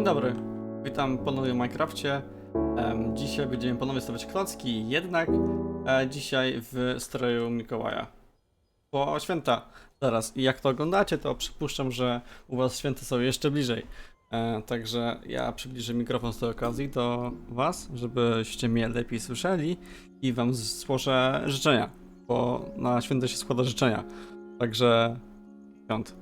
Dzień dobry, witam ponownie w Minecrafcie. Dzisiaj będziemy ponownie stawiać klocki, jednak e, dzisiaj w stroju Mikołaja. Bo święta zaraz i jak to oglądacie, to przypuszczam, że u was święta są jeszcze bliżej. E, także ja przybliżę mikrofon z tej okazji do was, żebyście mnie lepiej słyszeli i wam złożę życzenia, bo na święta się składa życzenia. Także świąt.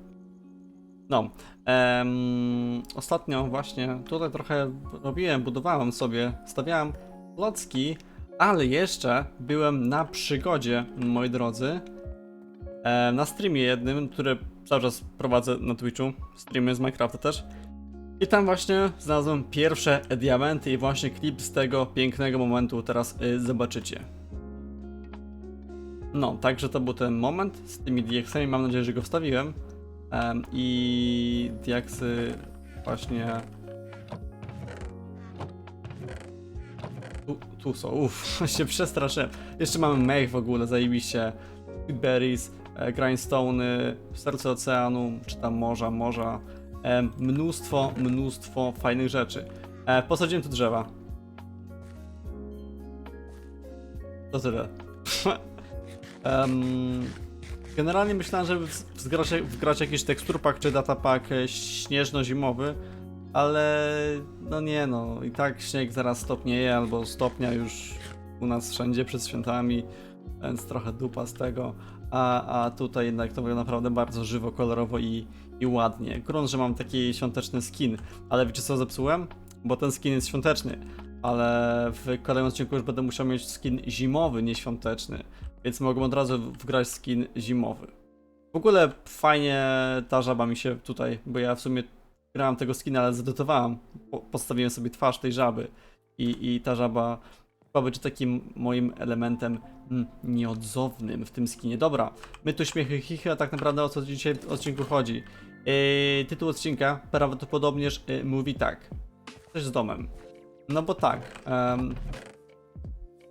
No, Em, ostatnio właśnie tutaj trochę robiłem, budowałem sobie, stawiałem klocki, ale jeszcze byłem na przygodzie, moi drodzy, em, na streamie jednym, który cały czas prowadzę na Twitchu, streamy z Minecrafta też. I tam właśnie znalazłem pierwsze diamenty i właśnie klip z tego pięknego momentu teraz y, zobaczycie. No, także to był ten moment z tymi DX-ami, mam nadzieję, że go wstawiłem. Em, I diaksy właśnie. Tu, tu są, uff, się przestraszyłem. Jeszcze mamy mech w ogóle, zajebiście. Berries, e, grindstone'y, serce oceanu, czy tam morza, morza. Em, mnóstwo, mnóstwo fajnych rzeczy. E, posadziłem tu drzewa. To tyle. Em, Generalnie myślałem, żeby wgrać, wgrać jakiś teksturpak czy datapak e, śnieżno-zimowy, ale no nie no, i tak śnieg zaraz stopnieje albo stopnia już u nas wszędzie przed świętami, więc trochę dupa z tego, a, a tutaj jednak to wygląda naprawdę bardzo żywo, kolorowo i, i ładnie. Grunt, że mam taki świąteczny skin, ale wiecie co zepsułem? Bo ten skin jest świąteczny, ale w kolejnym odcinku już będę musiał mieć skin zimowy, nie świąteczny. Więc mogę od razu wgrać skin zimowy. W ogóle fajnie ta żaba mi się tutaj, bo ja w sumie grałem tego skina, ale zadotowałem. Po, postawiłem sobie twarz tej żaby i, i ta żaba chyba będzie takim moim elementem mm, nieodzownym w tym skinie. Dobra, my tu śmiechy chichy, a tak naprawdę o co dzisiaj w odcinku chodzi. Yy, tytuł odcinka prawdopodobnież yy, mówi tak. Coś z domem. No bo tak. em,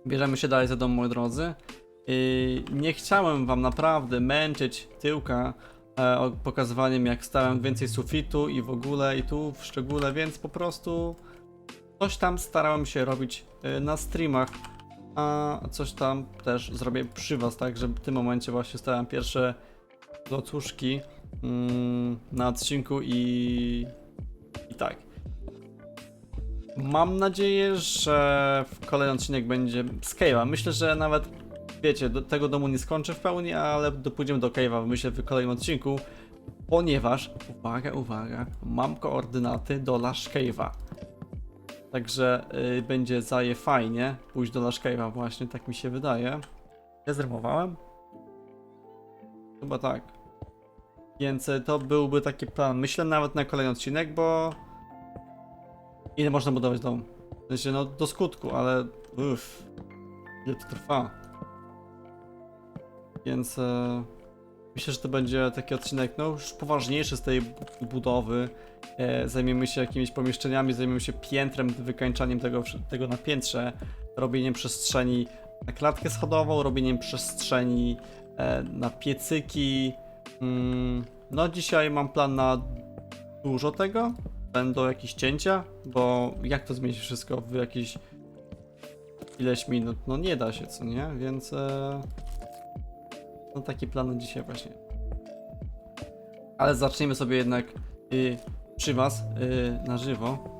bierzemy się dalej za dom, moi drodzy. Yy, nie chciałem wam naprawdę męczyć tyłka e, pokazywaniem jak stałem więcej sufitu i w ogóle i tu w szczególe, więc po prostu coś tam starałem się robić e, na streamach, a coś tam też zrobię przy was, tak, że w tym momencie właśnie stałem pierwsze klocuszki mm, na odcinku i, i tak. Mam nadzieję, że w kolejny odcinek będzie z Cave'a. Myślę, że nawet wiecie, do tego domu nie skończę w pełni, ale do, pójdziemy do Cave'a, myślę, w kolejnym odcinku, ponieważ, uwaga, uwaga, mam koordynaty do Lash Cave'a. Także y, będzie zaje fajnie pójść do Lash Cave'a właśnie, tak mi się wydaje. Ja zrymowałem? Chyba tak. Więc y, to byłby taki plan. Myślę nawet na kolejny odcinek, bo... Ile można budować dom? W sensie, no do skutku, ale... Uff. Ile to trwa? Więc e, myślę, że to będzie taki odcinek no już poważniejszy z tej bu- budowy. E, zajmiemy się jakimiś pomieszczeniami, zajmiemy się piętrem, wykańczaniem tego, tego na piętrze, robieniem przestrzeni na klatkę schodową, robieniem przestrzeni e, na piecyki. Mm, no dzisiaj mam plan na dużo tego. Będą jakieś cięcia, bo jak to zmienić wszystko w jakieś ileś minut? No nie da się, co nie? Więc... E, no taki plan dzisiaj właśnie. Ale zaczniemy sobie jednak y, przy was y, na żywo.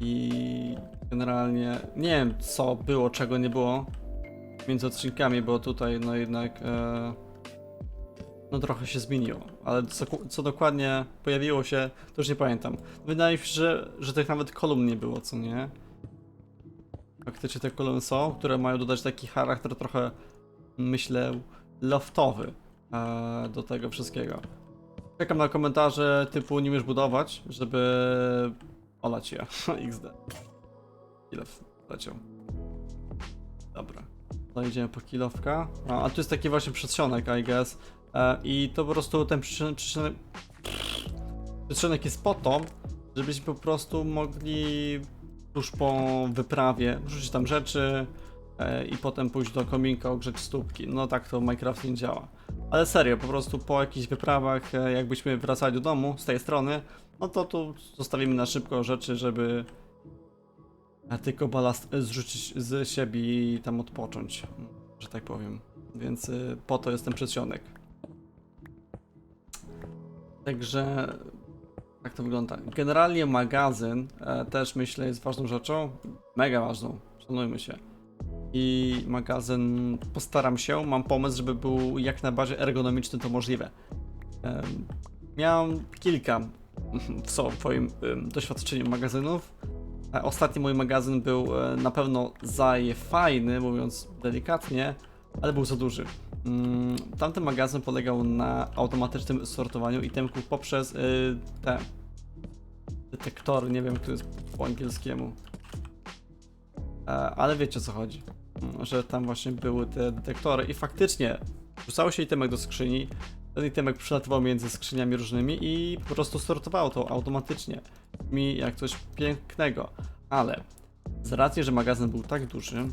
I generalnie nie wiem co było, czego nie było między odcinkami, bo tutaj no jednak e, no trochę się zmieniło. Ale co, co dokładnie pojawiło się, to już nie pamiętam. Wydaje mi się, że, że tych nawet kolumn nie było, co nie? Faktycznie te kolumny są, które mają dodać taki charakter trochę, myślę, loftowy e, do tego wszystkiego. Czekam na komentarze typu nie umiesz budować, żeby olać je. XD. Ile leciał. Dobra. To idziemy po kilowka. A, a tu jest taki właśnie przedsionek, I guess. E, I to po prostu ten przedsionek jest po to, żebyśmy po prostu mogli tuż po wyprawie wrzucić tam rzeczy, i potem pójść do kominka ogrzeć stópki. No tak to Minecraft nie działa. Ale serio, po prostu po jakichś wyprawach, e, jakbyśmy wracali do domu z tej strony, no to tu zostawimy na szybko rzeczy, żeby e, tylko balast zrzucić z siebie i tam odpocząć, że tak powiem. Więc po to jest ten przedsionek. Także tak to wygląda. Generalnie magazyn e, też myślę jest ważną rzeczą. Mega ważną, szanujmy się. I magazyn postaram się, mam pomysł, żeby był jak najbardziej ergonomiczny to możliwe. Em, Miałem kilka w swoim doświadczeniu magazynów. E, Ostatni mój magazyn był e, na pewno za fajny, mówiąc delikatnie, ale był za duży. Mm, Tamten magazyn polegał na automatycznym sortowaniu itemków poprzez y, te detektory, nie wiem, to jest po angielskiemu. E, ale wiecie o co chodzi. Że tam właśnie były te detektory i faktycznie wrzucało się itemek do skrzyni, ten itemek przelatywał między skrzyniami różnymi i po prostu sortowało to automatycznie. Mi jak coś pięknego. Ale z racji, że magazyn był tak duży,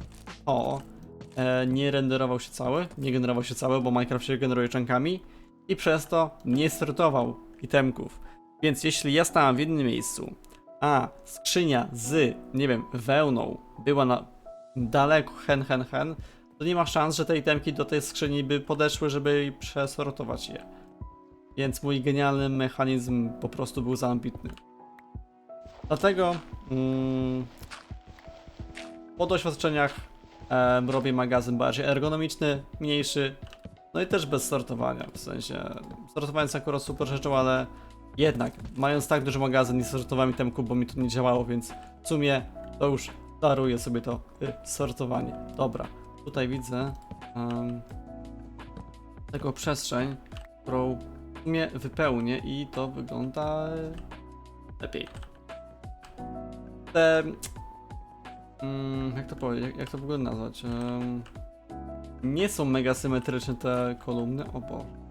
to e, nie renderował się cały, nie generował się cały, bo Minecraft się generuje czankami i przez to nie sortował itemków. Więc jeśli ja stałem w jednym miejscu, a skrzynia z, nie wiem, wełną była na daleko hen, hen, hen, to nie ma szans, że te itemki do tej skrzyni by podeszły, żeby przesortować je. Więc mój genialny mechanizm po prostu był za ambitny. Dlatego mm, po doświadczeniach em, robię magazyn bardziej ergonomiczny, mniejszy, no i też bez sortowania. W sensie, sortowanie jest akurat super rzeczą, ale jednak, mając tak duży magazyn, nie sortowałem itemku, bo mi to nie działało, więc w sumie to już daruję sobie to y, sortowanie. Dobra, tutaj widzę em, taką przestrzeń, którą w sumie wypełnię i to wygląda lepiej. Te... Mm, jak to powiedzieć, jak, jak to w ogóle nazwać? Em, nie są mega symetryczne te kolumny, o Boże.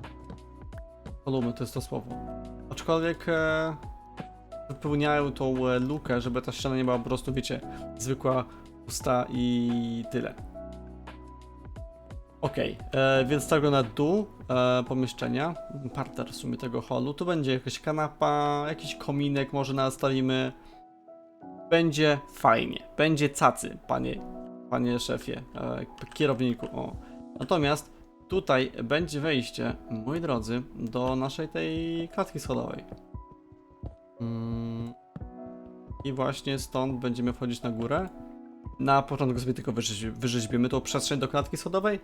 Kolumny to jest to słowo. Aczkolwiek e, wypełniają tą e, lukę, żeby ta ściana nie była po prostu, wiecie, zwykła, pusta i tyle. Okej, e, więc tak na dół e, pomieszczenia, parter w sumie tego holu, tu będzie jakaś kanapa, jakiś kominek może nastawimy. Będzie fajnie, będzie cacy, panie, panie szefie, e, kierowniku, o. Natomiast tutaj będzie wejście, moi drodzy, do naszej tej klatki schodowej. Mm. I właśnie stąd będziemy wchodzić na górę. Na początku sobie tylko wyrzeź- wyrzeźbimy tą przestrzeń do klatki schodowej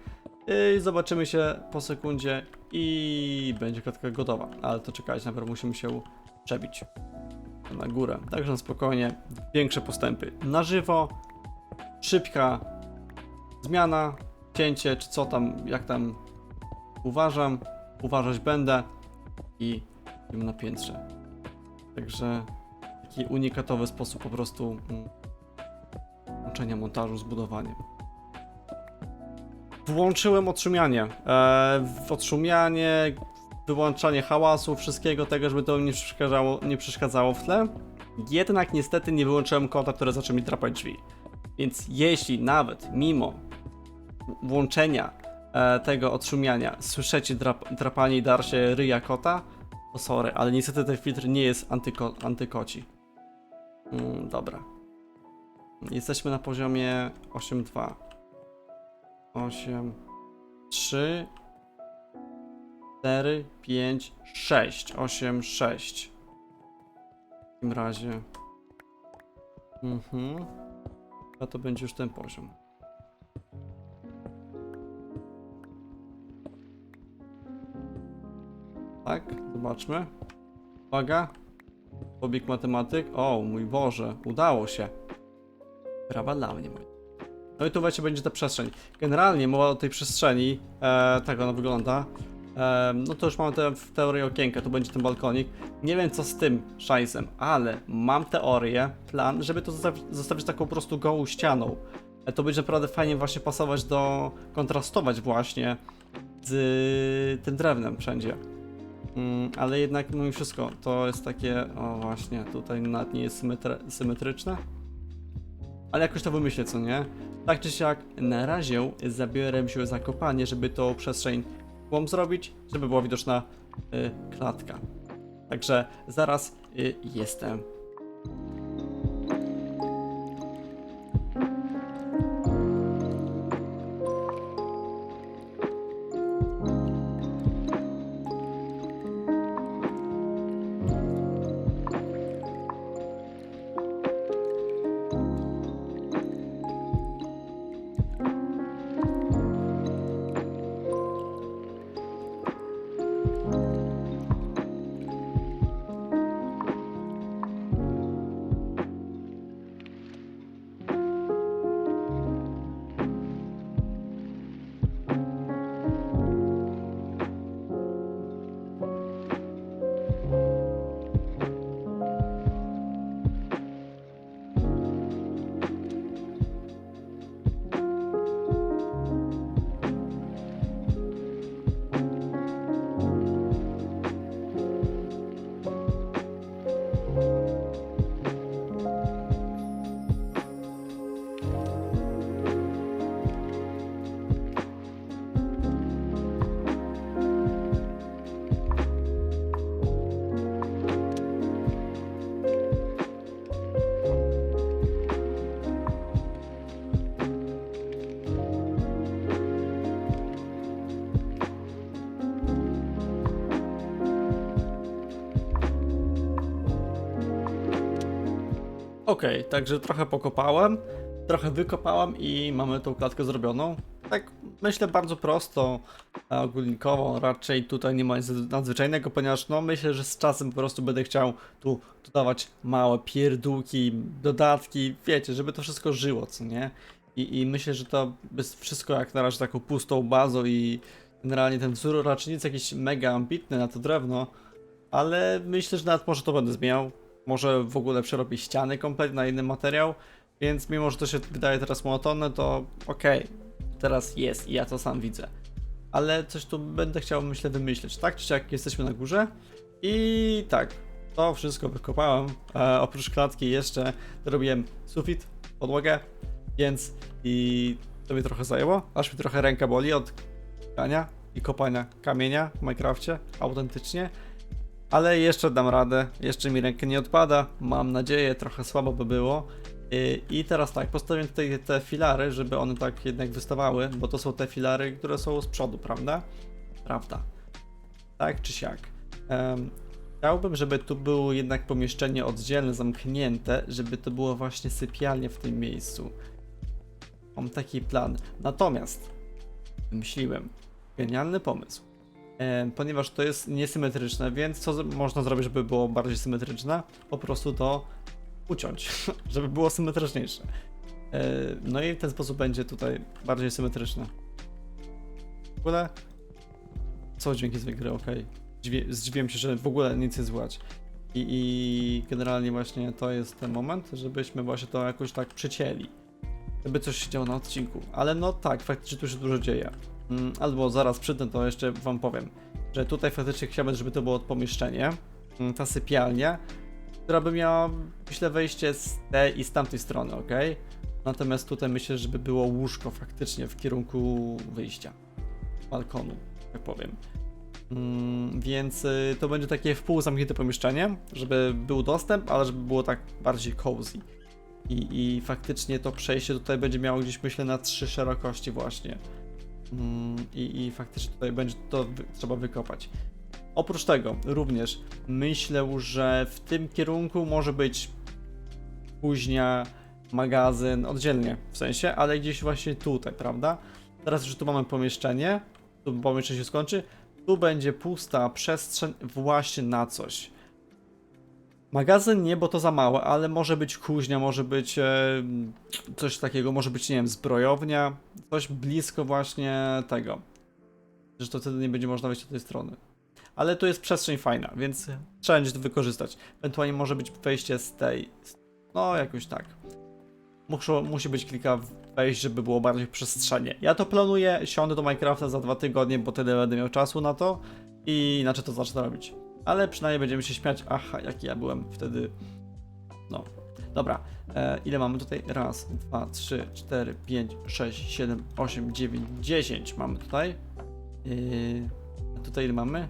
i zobaczymy się po sekundzie i będzie klatka gotowa. Ale to czekać, najpierw musimy się przebić na górę. Także na spokojnie, większe postępy na żywo, szybka zmiana, cięcie, czy co tam, jak tam uważam, uważać będę i będziemy na piętrze. Także taki unikatowy sposób po prostu mm, łączenia montażu z budowaniem. Włączyłem odszumianie. E, w odszumianie, wyłączanie hałasu, wszystkiego tego, żeby to nie przeszkadzało, nie przeszkadzało w tle. Jednak niestety nie wyłączyłem kota, który zaczął mi drapać drzwi. Więc jeśli nawet mimo włączenia e, tego odszumiania słyszycie drap, drapanie i darcie ryja kota, to sorry, ale niestety ten filtr nie jest antyko, antykoci. Mm, dobra. Jesteśmy na poziomie 8.2. 8, 3, 4, 5, 6. 8, 6. W takim razie. Mhm. A to będzie już ten poziom. Tak, zobaczmy. Uwaga. Pobieg matematyk. O, mój Boże, udało się. Brawa dla mnie, mój. No i tu właśnie będzie ta przestrzeń. Generalnie mowa o tej przestrzeni, e, tak ona wygląda. E, no to już mamy te, w teorii okienka, tu będzie ten balkonik. Nie wiem co z tym szajsem, ale mam teorię, plan, żeby to zostawić, zostawić taką po prostu gołą ścianą. E, to będzie naprawdę fajnie właśnie pasować do, kontrastować właśnie z tym drewnem wszędzie. Mm, ale jednak mimo wszystko to jest takie, o właśnie, tutaj nad nie jest symetry symetryczne. Ale jakoś to wymyślę, co nie? Tak czy siak, na razie zabiorę się za kopanie, żeby tą przestrzeń tłum zrobić, żeby była widoczna y, klatka. Także zaraz y, jestem. Okej, także trochę pokopałem, trochę wykopałem i mamy tą klatkę zrobioną. Tak myślę bardzo prosto, ogólnikowo, raczej tutaj nie ma nic nadzwyczajnego, ponieważ no myślę, że z czasem po prostu będę chciał tu dodawać małe pierdółki, dodatki, wiecie, żeby to wszystko żyło, co nie? I, i myślę, że to jest wszystko jak na razie taką pustą bazą i generalnie ten wzór raczej jest jakiś mega ambitny na to drewno, ale myślę, że nawet może to będę zmieniał. Może w ogóle przerobić ściany kompletnie na inny materiał, więc mimo, że to się wydaje teraz monotonne, to okej, teraz jest i ja to sam widzę. Ale coś tu będę chciał, myślę, wymyśleć, tak? Czy jak jesteśmy na górze? I tak, to wszystko wykopałem. E, oprócz klatki jeszcze robiłem sufit, podłogę, więc i to mnie trochę zajęło, aż mi trochę ręka boli od kopania i kopania kamienia w Minecrafcie, autentycznie. Ale jeszcze dam radę, jeszcze mi ręka nie odpada, mam nadzieję, trochę słabo by było. I teraz tak, postawię tutaj te filary, żeby one tak jednak wystawały, bo to są te filary, które są z przodu, prawda? Prawda. Tak czy siak. Em, chciałbym, żeby tu było jednak pomieszczenie oddzielne, zamknięte, żeby to było właśnie sypialnie w tym miejscu. Mam taki plan. Natomiast wymyśliłem genialny pomysł. E, ponieważ to jest niesymetryczne, więc co można zrobić, żeby było bardziej symetryczne? Po prostu to uciąć, żeby było symetryczniejsze. E, no i w ten sposób będzie tutaj bardziej symetryczne. W ogóle? Co dźwięki z gry, okej. Okay. Zdziwiłem się, że w ogóle nic nie słychać. I, I generalnie właśnie to jest ten moment, żebyśmy właśnie to jakoś tak przycięli. Żeby coś się działo na odcinku. Ale no tak, faktycznie tu się dużo dzieje. Mm, Albo zaraz przy tym to jeszcze wam powiem, że tutaj faktycznie chciałbym, żeby to było pomieszczenie, mm, ta sypialnia, która by miała, myślę, wejście z tej i z tamtej strony, ok? Natomiast tutaj myślę, żeby było łóżko faktycznie w kierunku wyjścia, balkonu, tak powiem. Mm, więc y, to będzie takie wpół zamknięte pomieszczenie, żeby był dostęp, ale żeby było tak bardziej cozy. I, I faktycznie to przejście tutaj będzie miało gdzieś, myślę, na trzy szerokości właśnie. Mm, I, I faktycznie tutaj będzie to trzeba wykopać. Oprócz tego, również myślę, że w tym kierunku może być kuźnia, magazyn, oddzielnie w sensie, ale gdzieś właśnie tutaj, prawda? Teraz już tu mamy pomieszczenie, tu pomieszczenie się skończy, tu będzie pusta przestrzeń właśnie na coś. Magazyn nie, bo to za małe, ale może być kuźnia, może być e, coś takiego, może być, nie wiem, zbrojownia, coś blisko właśnie tego. Że to wtedy nie będzie można wejść do tej strony. Ale tu jest przestrzeń fajna, więc trzeba będzie to wykorzystać. Ewentualnie może być wejście z tej. No, jakoś tak. Muszą, musi być kilka wejść, żeby było bardziej przestrzenie. Ja to planuję, siądę do Minecrafta za dwa tygodnie, bo wtedy będę miał czasu na to i inaczej to zacznę robić. Ale przynajmniej będziemy się śmiać, aha, jaki ja byłem wtedy. No. Dobra, e, ile mamy tutaj? Raz, dwa, trzy, cztery, pięć, sześć, siedem, osiem, dziewięć, dziesięć mamy tutaj. Yy, tutaj ile mamy?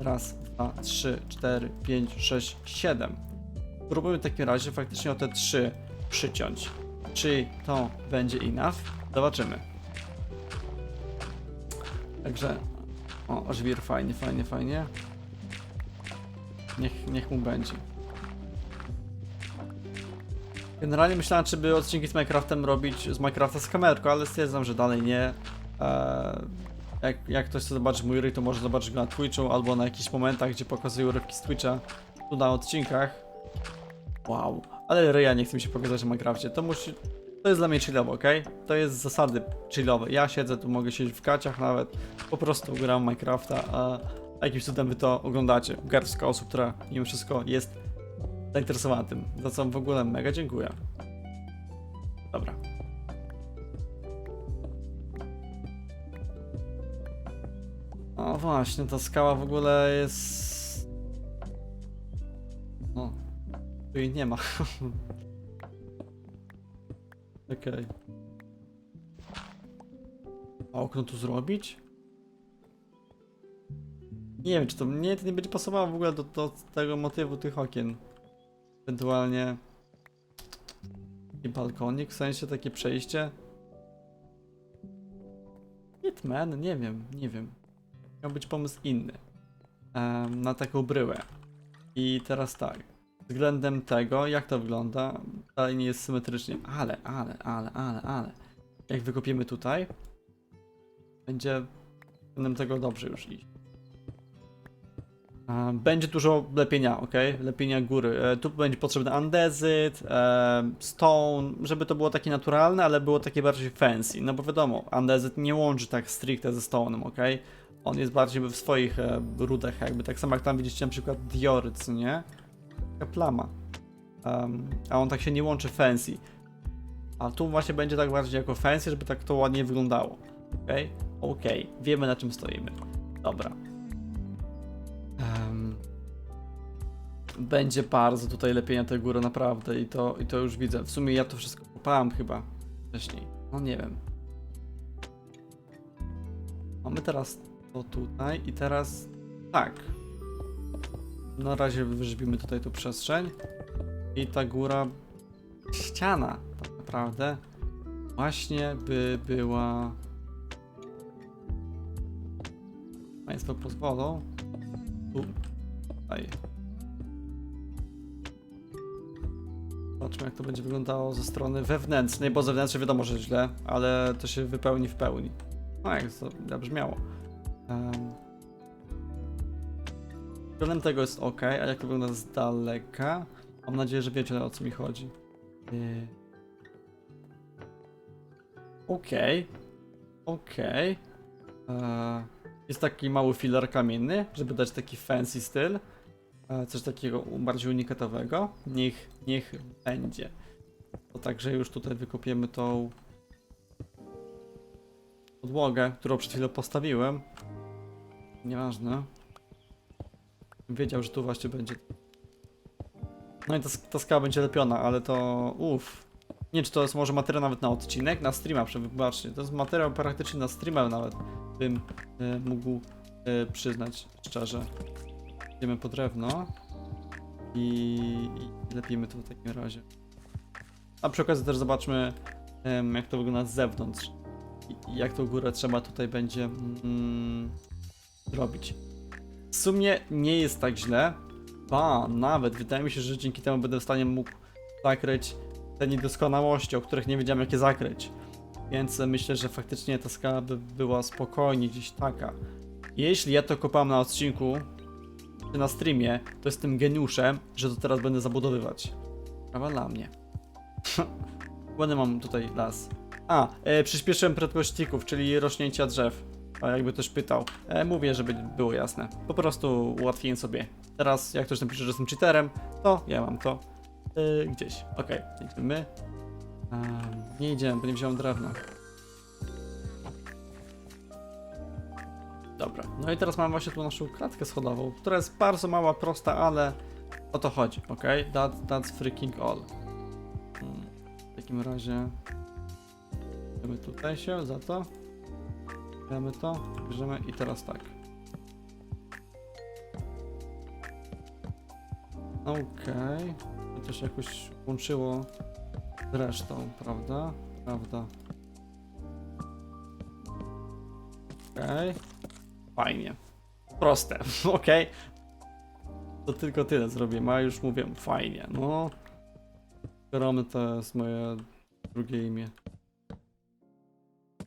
Raz, dwa, trzy, cztery, pięć, sześć, siedem. Spróbujmy w takim razie faktycznie o te trzy przyciąć. Czy to będzie enough? Zobaczymy. Także, o, żwir, fajnie, fajnie, fajnie. Niech, niech mu będzie. Generalnie myślałem, czy by odcinki z Minecraftem robić z Minecrafta z kamerką, ale stwierdzam, że dalej nie. Eee, jak, jak ktoś chce zobaczyć mój ryj, to może zobaczyć go na Twitchu albo na jakichś momentach, gdzie pokazuję urywki z Twitcha tu na odcinkach. Wow, ale ryja nie chce mi się pokazać w Minecrafcie. To musi. To jest dla mnie chillowe, ok? To jest zasady chillowe. Ja siedzę tu, mogę siedzieć w gaciach nawet. Po prostu gram Minecrafta, jakimś cudem wy to oglądacie. Garstka osób, która mimo wszystko jest zainteresowana tym. Za co w ogóle mega dziękuję. Dobra. O właśnie, ta skała w ogóle jest... No. Tu jej nie ma. Okej. A okno tu zrobić? Nie wiem, czy to mnie to nie będzie pasowało w ogóle do, do tego motywu tych okien. Ewentualnie taki balkonik, w sensie takie przejście. Hitman, nie wiem, nie wiem. Miał być pomysł inny. Em, na taką bryłę. I teraz tak. Względem tego, jak to wygląda, dalej nie jest symetrycznie. Ale, ale, ale, ale, ale. Jak wykopiemy tutaj, będzie względem tego dobrze już iść. E, Będzie dużo lepienia, ok? Lepienia góry. E, Tu będzie potrzebny andezyt, e, stone, żeby to było takie naturalne, ale było takie bardziej fancy. No bo wiadomo, andezyt nie łączy tak stricte ze stone'em, ok? On jest bardziej w swoich rudach, jakby tak samo jak tam widzicie na przykład dioryt, nie? Taka plama. A on tak się nie łączy fancy. A tu właśnie będzie tak bardziej jako fancy, żeby tak to ładnie wyglądało. Ok? Ok, wiemy na czym stoimy. Dobra. Będzie bardzo tutaj lepiej na tę górę, naprawdę, i to, i to już widzę. W sumie ja to wszystko kopałem chyba wcześniej. No nie wiem. Mamy teraz to tutaj i teraz tak. Na razie wyżbimy tutaj tu przestrzeń. I ta góra, ściana tak naprawdę, właśnie by była... Państwo pozwolą. Tu, tutaj. Zobaczmy jak to będzie wyglądało ze strony wewnętrznej, bo zewnętrznie wiadomo, że źle, ale to się wypełni w pełni. No jak to zabrzmiało. Um. Tego jest ok, a jak to wygląda z daleka? Mam nadzieję, że wiecie o co mi chodzi. Yy. Okej. Okej. Eee, Jest taki mały filar kamienny, żeby dać taki fancy styl. E, Coś takiego bardziej unikatowego. Niech, niech będzie. To także już tutaj wykopiemy tą podłogę, którą przed chwilą postawiłem. Nieważne. Wiedział, że tu właśnie będzie. No i ta, ta skała będzie lepiona, ale to uff. Nie wiem, czy to jest może materiał nawet na odcinek, na streama, prze- wybaczcie. To jest materiał praktycznie na streama nawet bym e, mógł e, przyznać szczerze. Idziemy po drewno i, i lepimy to w takim razie. A przy okazji też zobaczmy jak to wygląda z zewnątrz jak tą górę trzeba tutaj będzie mm, zrobić. W sumie nie jest tak źle, ba, nawet wydaje mi się, że dzięki temu będę w stanie mógł zakryć te niedoskonałości, o których nie wiedziałem jak je zakryć. Więc myślę, że faktycznie ta skala by była spokojnie gdzieś taka. Jeśli ja to kopałem na odcinku, na streamie, to jestem geniuszem, że to teraz będę zabudowywać. Prawa dla mnie. Ładny mam tutaj las. A, e, przyspieszyłem prędkość tików, czyli rośnięcia drzew. A jakby ktoś pytał. E, mówię, żeby było jasne. Po prostu ułatwiłem sobie. Teraz, jak ktoś napisze, że jestem cheaterem, to ja mam to e, gdzieś. Okej, idziemy. Ehm, nie idziemy, bo nie wziąłem drewna. Dobra. No i teraz mamy właśnie tą naszą klatkę schodową, która jest bardzo mała, prosta, ale o to chodzi, ok? That, that's freaking all. Hmm, w takim razie... Bierzemy tutaj się za to. Bierzemy to, bierzemy i teraz tak. Okej. Okay. To się jakoś łączyło z resztą, prawda? Prawda. Okej. Okay. Fajnie. Proste. Okej. To tylko tyle zrobię, a już mówię fajnie. No. Romy to jest moje drugie imię.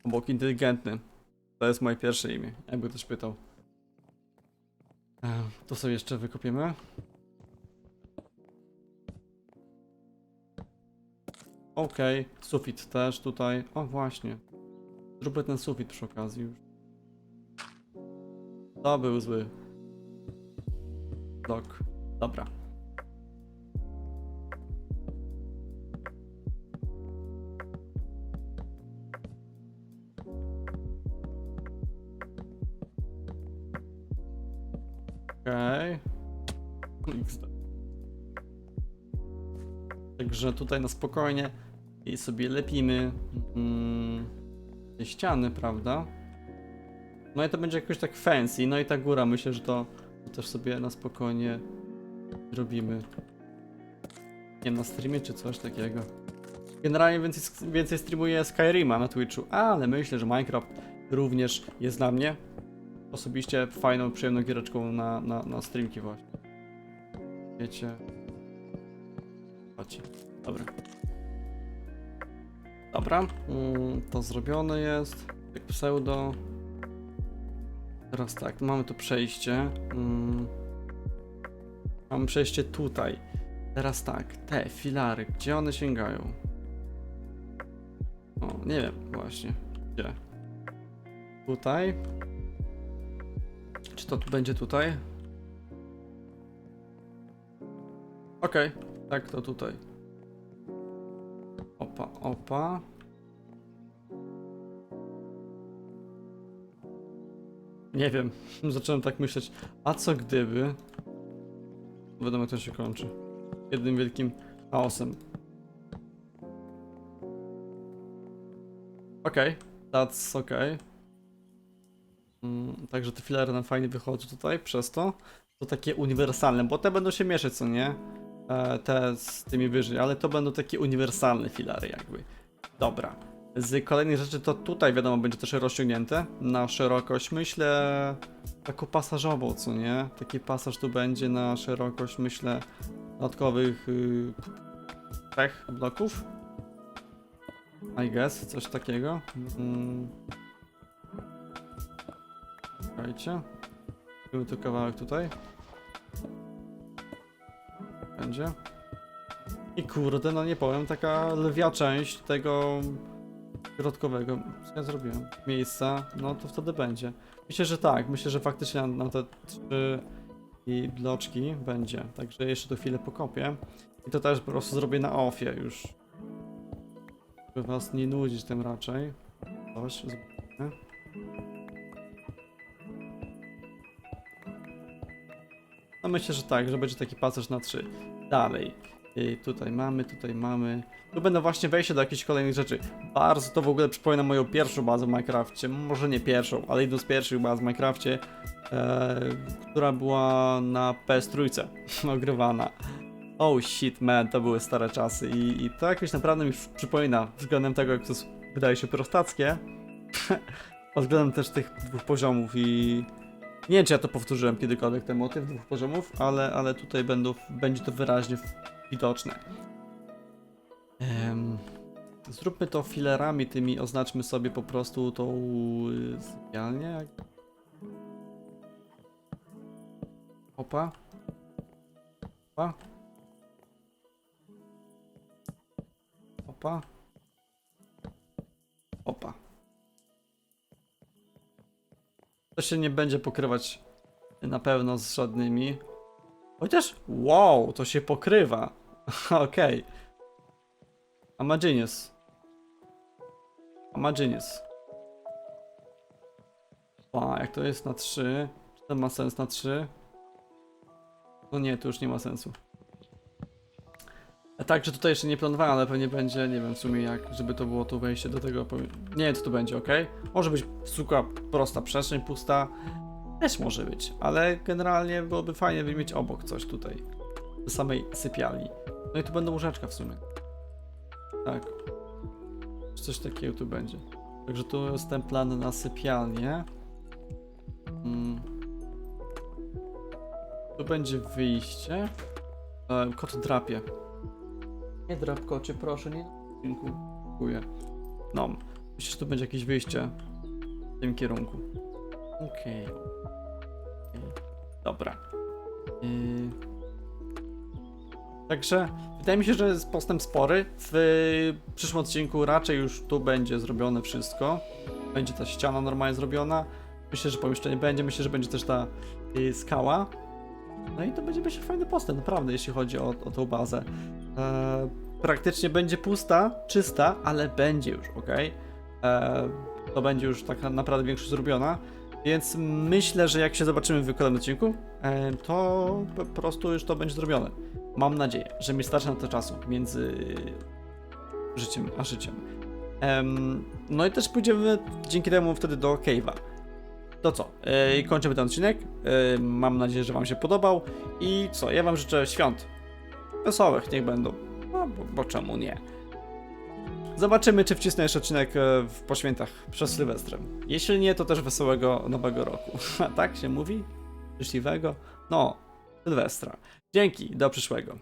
Obok inteligentny. To jest moje pierwsze imię, jakby ktoś pytał. To sobie jeszcze wykopiemy. Okej, sufit też tutaj. O właśnie. Zróbmy ten sufit przy okazji już. To był zły. Blok. Dobra. Okej. XD. Także tutaj na spokojnie i sobie lepimy mm, te ściany, prawda? No i to będzie jakoś tak fancy. No i ta góra, myślę, że to, też sobie na spokojnie zrobimy. Nie wiem, na streamie czy coś takiego. Generalnie więcej, więcej streamuję Skyrima na Twitchu, ale myślę, że Minecraft również jest dla mnie osobiście fajną, przyjemną giereczką na, na, na streamki właśnie. Wiecie. Chodźcie. Dobra. Dobra, mm, to zrobione jest. Jak pseudo. Teraz tak, mamy tu przejście. Mm. Mamy przejście tutaj. Teraz tak, te filary, gdzie one sięgają? O, nie wiem właśnie. Gdzie? Tutaj? Czy to będzie tutaj? Okej, tak to tutaj. Opa, opa. Nie wiem, zacząłem tak myśleć. A co gdyby? Wiadomo, jak to się kończy. Jednym wielkim chaosem. Okej, that's okay. Mm, Także te filary nam fajnie wychodzą tutaj przez to. To takie uniwersalne, bo te będą się mieszać, co nie? E, te z tymi wyżej, ale to będą takie uniwersalne filary jakby. Dobra. Z kolejnych rzeczy to tutaj wiadomo będzie też rozciągnięte na szerokość, myślę taką pasażową, co nie? Taki pasaż tu będzie na szerokość, myślę dodatkowych yy, trzech bloków. I guess, coś takiego. Mm. Czekajcie. Tu kawałek tutaj. Będzie. I kurde, no nie powiem, taka lwia część tego środkowego, ja zrobiłem, miejsca, no to wtedy będzie. Myślę, że tak, myślę, że faktycznie na, na te trzy i bloczki będzie, także jeszcze to chwilę pokopię. I to też po prostu zrobię na offie już. Żeby was nie nudzić tym raczej. Coś, zobaczymy. No myślę, że tak, że będzie taki pasaż na trzy. Dalej. I tutaj mamy, tutaj mamy. Tu będą właśnie wejścia do jakichś kolejnych rzeczy. Bardzo to w ogóle przypomina moją pierwszą bazę w Minecrafcie. Może nie pierwszą, ale jedną z pierwszych baz w Minecrafcie, e, która była na PS3 ogrywana. Oh shit man, to były stare czasy i, i to jakoś naprawdę mi przypomina względem tego, jak to wydaje się prostackie. Pod względem też tych dwóch poziomów i nie wiem, czy ja to powtórzyłem kiedykolwiek ten motyw dwóch poziomów, ale, ale tutaj będą, będzie to wyraźnie widoczne. Zróbmy to filerami tymi, oznaczmy sobie po prostu tą y, sypialnię. Opa. Opa. Opa. Opa. To się nie będzie pokrywać na pewno z żadnymi. Chociaż, wow, to się pokrywa. Okej. Okay. A genius. A jak to jest na 3? Czy to ma sens na 3? No nie, to już nie ma sensu. A tak, że tutaj jeszcze nie planowałem, ale pewnie będzie, nie wiem w sumie jak, żeby to było tu wejście do tego. Nie wiem, co tu będzie, ok? Może być suka prosta przestrzeń, pusta. Też może być, ale generalnie byłoby fajnie by mieć obok coś tutaj. do samej sypialni. No i tu będą łóżeczka w sumie. Tak. Coś takiego tu będzie. Także tu jest ten plan na sypialnię. Mm. Tu będzie wyjście. E, kot drapie. Nie drap kocie, proszę, nie. Dziękuję. No, myślę, że tu będzie jakieś wyjście w tym kierunku. Okej. Okej. Dobra. Yy. Także wydaje mi się, że jest postęp spory. W przyszłym odcinku raczej już tu będzie zrobione wszystko. Będzie ta ściana normalnie zrobiona. Myślę, że pomieszczenie będzie. Myślę, że będzie też ta yy, skała. No i to będzie myślę fajny postęp, naprawdę, jeśli chodzi o, o tą bazę. E, praktycznie będzie pusta, czysta, ale będzie już, ok? To będzie już tak naprawdę większość zrobiona. Więc myślę, że jak się zobaczymy w kolejnym odcinku, e, to po prostu już to będzie zrobione. Mam nadzieję, że mi starczy na to czasu między życiem a życiem. Em, no i też pójdziemy dzięki temu wtedy do Cave'a. To co? E, kończymy ten odcinek. E, mam nadzieję, że Wam się podobał. I co? Ja Wam życzę świąt. Wesołych, niech będą. No, bo, bo czemu nie? Zobaczymy, czy wcisnę jeszcze odcinek e, w poświętach przed Sylwestrem. Jeśli nie, to też wesołego nowego roku. A tak się mówi? Szczęśliwego? No, Sylwestra. Dzięki, do przyszłego.